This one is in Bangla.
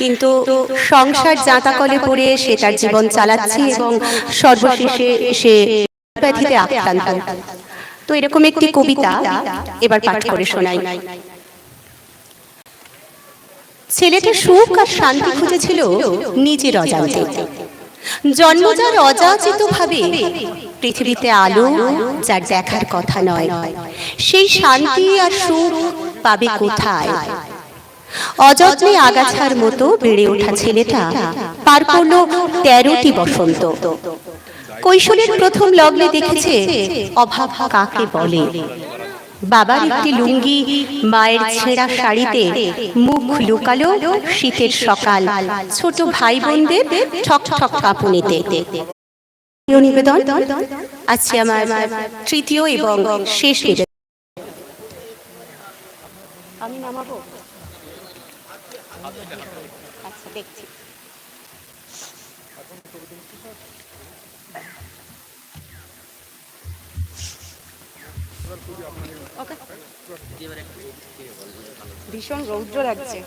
কিন্তু সংসার জাঁতাকলে পড়ে সে তার জীবন চালাচ্ছে এবং সর্বশেষে সে ব্যাধিতে আক্রান্ত। তো এরকম একটি কবিতা এবার পাঠ করে শোনাই। ছেলেটা সুখ আর শান্তি খুঁজেছিল নিজের অজান্তে। জন্মজার অযাচিত ভাবে পৃথিবীতে আলো যার দেখার কথা নয়। সেই শান্তি আর সুখ পাবে কোথায়? অযত্নে আগাছার মতো বেড়ে ওঠা ছেলেটা পার করল তেরোটি বসন্ত। কৈশোরের প্রথম লগ্নে দেখেছে অভাব কাকে বলে। বাবার একটি লুঙ্গি, মায়ের ছেঁড়া শাড়িতে মুখ লুকালো শীতের সকাল, ছোট ভাই বোনদের ঠক ঠক কাঁপুনিতে। নিবেদন, আজকে আমার তৃতীয় এবং শেষ নিবেদন। আমি নামাবো? আচ্ছা দেখছি। ভীষণ রৌদ্র লাগছে।